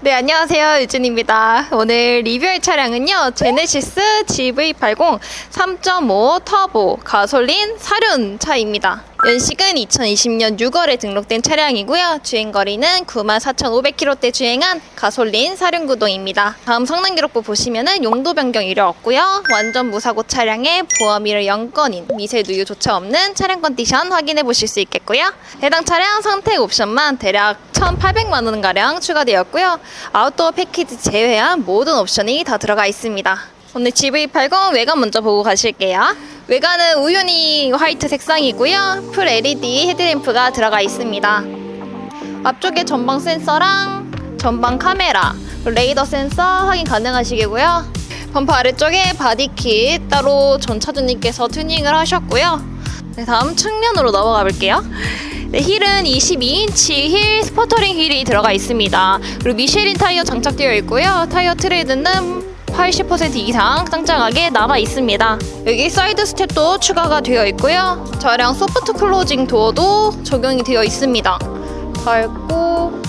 네, 안녕하세요. 유진입니다. 오늘 리뷰할 차량은요, 제네시스 GV80 3.5 터보 가솔린 사륜 차입니다. 연식은 2020년 6월에 등록된 차량이고요. 주행거리는 94,500km대 주행한 가솔린 사륜구동입니다. 다음 성능 기록부 보시면은 용도 변경 이력 없고요. 완전 무사고 차량에 보험이를 0건인 미세 누유조차 없는 차량 컨디션 확인해 보실 수 있겠고요. 해당 차량 선택 옵션만 대략 1,800만 원 가량 추가되었고요. 아웃도어 패키지 제외한 모든 옵션이 다 들어가 있습니다. 오늘 GV80 외관 먼저 보고 가실게요. 외관은 우유니 화이트 색상이고요. 풀 LED 헤드램프가 들어가 있습니다. 앞쪽에 전방 센서랑 전방 카메라, 레이더 센서 확인 가능하시고요. 범퍼 아래쪽에 바디킷 따로 전 차주님께서 튜닝을 하셨고요. 네, 다음 측면으로 넘어가 볼게요. 네, 힐은 22인치 힐 스포터링 힐이 들어가 있습니다. 그리고 미쉐린 타이어 장착되어 있고요. 타이어 트레이드는 80% 이상 짱짱하게 남아 있습니다. 여기 사이드 스텝도 추가가 되어 있고요. 차량 소프트 클로징 도어도 적용이 되어 있습니다. 밟고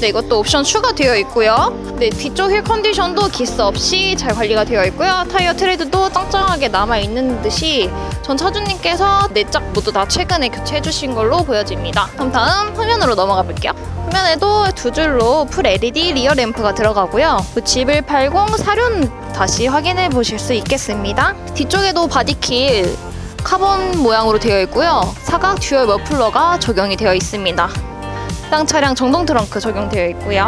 네, 이것도 옵션 추가되어 있고요. 네, 뒤쪽 휠 컨디션도 기스 없이 잘 관리가 되어 있고요. 타이어 트레드도 짱짱하게 남아 있는 듯이 전 차주님께서 네 짝 모두 다 최근에 교체해 주신 걸로 보여집니다. 그럼 다음 화면으로 넘어가 볼게요. 화면에도 두 줄로 풀 LED 리어 램프가 들어가고요. 그 집을 80 사륜 다시 확인해 보실 수 있겠습니다. 뒤쪽에도 바디킬 카본 모양으로 되어 있고요. 사각 듀얼 머플러가 적용이 되어 있습니다. 해당 차량 정동 트렁크 적용되어 있고요.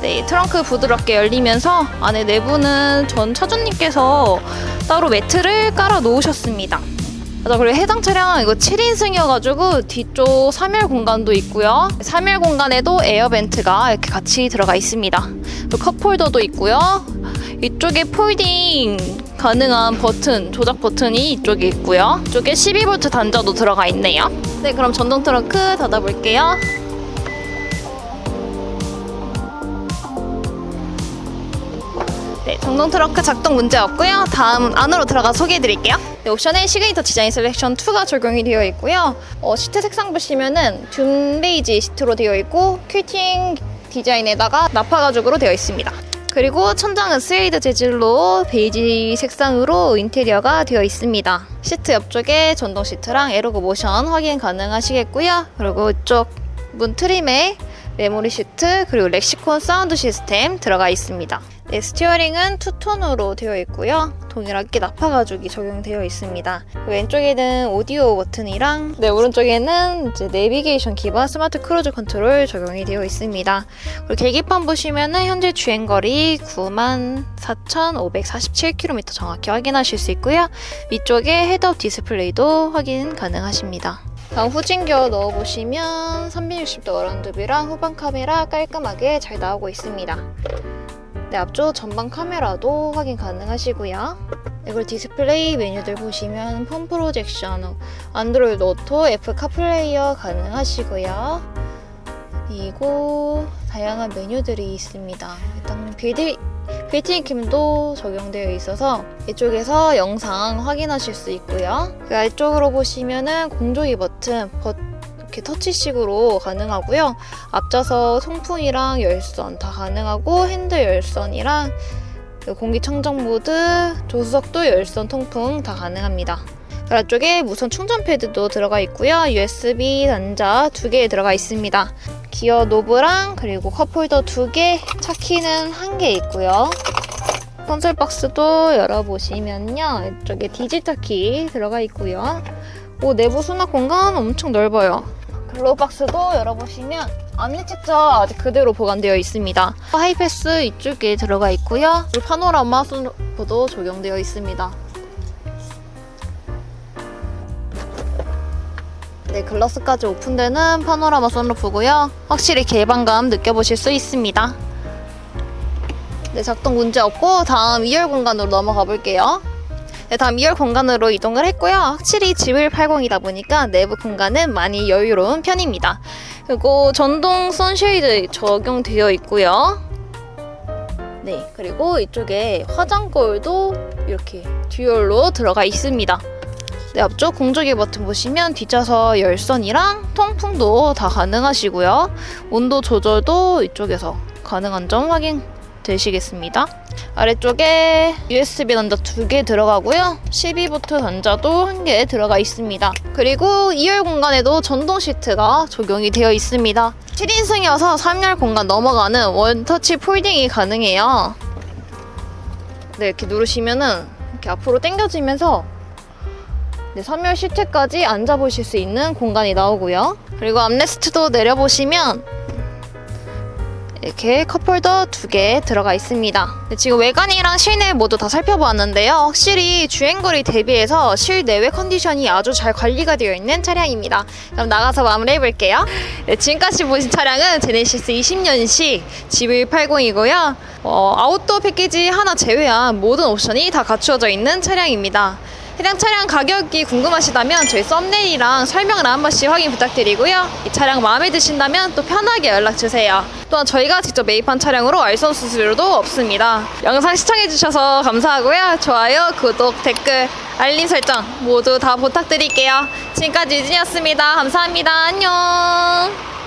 네, 트렁크 부드럽게 열리면서 안에 내부는 전 차주님께서 따로 매트를 깔아 놓으셨습니다. 맞아, 그리고 해당 차량 이거 7인승이어가지고 뒤쪽 3열 공간도 있고요. 3열 공간에도 에어벤트가 이렇게 같이 들어가 있습니다. 컵홀더도 있고요. 이쪽에 폴딩 가능한 버튼, 조작 버튼이 이쪽에 있고요. 이쪽에 12V 단자도 들어가 있네요. 네, 그럼 전동 트렁크 닫아볼게요. 전동 트렁크 작동 문제 없고요. 다음 안으로 들어가 소개해 드릴게요. 네, 옵션에 시그니처 디자인 셀렉션 2가 적용이 되어 있고요. 어, 시트 색상 보시면은 둠 베이지 시트로 되어 있고 퀼팅 디자인에다가 나파 가죽으로 되어 있습니다. 그리고 천장은 스웨이드 재질로 베이지 색상으로 인테리어가 되어 있습니다. 시트 옆쪽에 전동 시트랑 에로고 모션 확인 가능하시겠고요. 그리고 이쪽 문 트림에 메모리 시트 그리고 렉시콘 사운드 시스템 들어가 있습니다. 네, 스티어링은 투톤으로 되어 있고요. 동일하게 나파 가죽이 적용되어 있습니다. 왼쪽에는 오디오 버튼이랑 네, 오른쪽에는 이제 내비게이션 기반 스마트 크루즈 컨트롤 적용이 되어 있습니다. 그리고 계기판 보시면은 현재 주행 거리 94,547km 정확히 확인하실 수 있고요. 위쪽에 헤드업 디스플레이도 확인 가능하십니다. 다음 후진겨 넣어보시면 360도 어라운드뷰랑 후방 카메라 깔끔하게 잘 나오고 있습니다. 네, 앞쪽 전방 카메라도 확인 가능하시고요. 이걸 디스플레이 메뉴들 보시면 펌 프로젝션, 안드로이드 오토, 애플 카플레이어 가능하시고요. 그리고 다양한 메뉴들이 있습니다. 일단 빌드 빌트인 캠도 적용되어 있어서 이쪽에서 영상 확인하실 수 있고요. 그 아래쪽으로 보시면은 공조기 버튼 버, 이렇게 터치식으로 가능하고요. 앞좌석 송풍이랑 열선 다 가능하고 핸들 열선이랑 그 공기청정 모드, 조수석도 열선 통풍 다 가능합니다. 그 아래쪽에 무선 충전 패드도 들어가 있고요. USB 단자 두 개 들어가 있습니다. 기어 노브랑 그리고 컵홀더 두 개, 차키는 한 개 있고요. 콘솔 박스도 열어보시면요. 이쪽에 디지털 키 들어가 있고요. 오, 내부 수납 공간 엄청 넓어요. 글로우 박스도 열어보시면 안내 책자 아직 그대로 보관되어 있습니다. 하이패스 이쪽에 들어가 있고요. 파노라마 sunroof도 적용되어 있습니다. 네, 글라스까지 오픈되는 파노라마 선루프고요. 확실히 개방감 느껴보실 수 있습니다. 네, 작동 문제 없고 다음 2열 공간으로 넘어가 볼게요. 네, 다음 2열 공간으로 이동을 했고요. 확실히 GV80이다 보니까 내부 공간은 많이 여유로운 편입니다. 그리고 전동 선쉐이드 적용되어 있고요. 네, 그리고 이쪽에 화장 거울도 이렇게 듀얼로 들어가 있습니다. 네, 앞쪽 공조기 버튼 보시면 뒷좌석 열선이랑 통풍도 다 가능하시고요. 온도 조절도 이쪽에서 가능한 점 확인 되시겠습니다. 아래쪽에 USB 단자 두 개 들어가고요. 12V 단자도 한 개 들어가 있습니다. 그리고 2열 공간에도 전동 시트가 적용이 되어 있습니다. 7인승이어서 3열 공간 넘어가는 원터치 폴딩이 가능해요. 네, 이렇게 누르시면은 이렇게 앞으로 당겨지면서 네, 3열 시트까지 앉아보실 수 있는 공간이 나오고요. 그리고 암레스트도 내려보시면 이렇게 컵홀더 두 개 들어가 있습니다. 네, 지금 외관이랑 실내 모두 다 살펴보았는데요. 확실히 주행거리 대비해서 실내외 컨디션이 아주 잘 관리가 되어 있는 차량입니다. 그럼 나가서 마무리해 볼게요. 네, 지금까지 보신 차량은 제네시스 20년식 GV80이고요. 어, 아웃도어 패키지 하나 제외한 모든 옵션이 다 갖추어져 있는 차량입니다. 해당 차량 가격이 궁금하시다면 저희 썸네일이랑 설명을 한 번씩 확인 부탁드리고요. 이 차량 마음에 드신다면 또 편하게 연락 주세요. 또한 저희가 직접 매입한 차량으로 알선 수수료도 없습니다. 영상 시청해주셔서 감사하고요. 좋아요, 구독, 댓글, 알림 설정 모두 다 부탁드릴게요. 지금까지 유진이었습니다. 감사합니다. 안녕.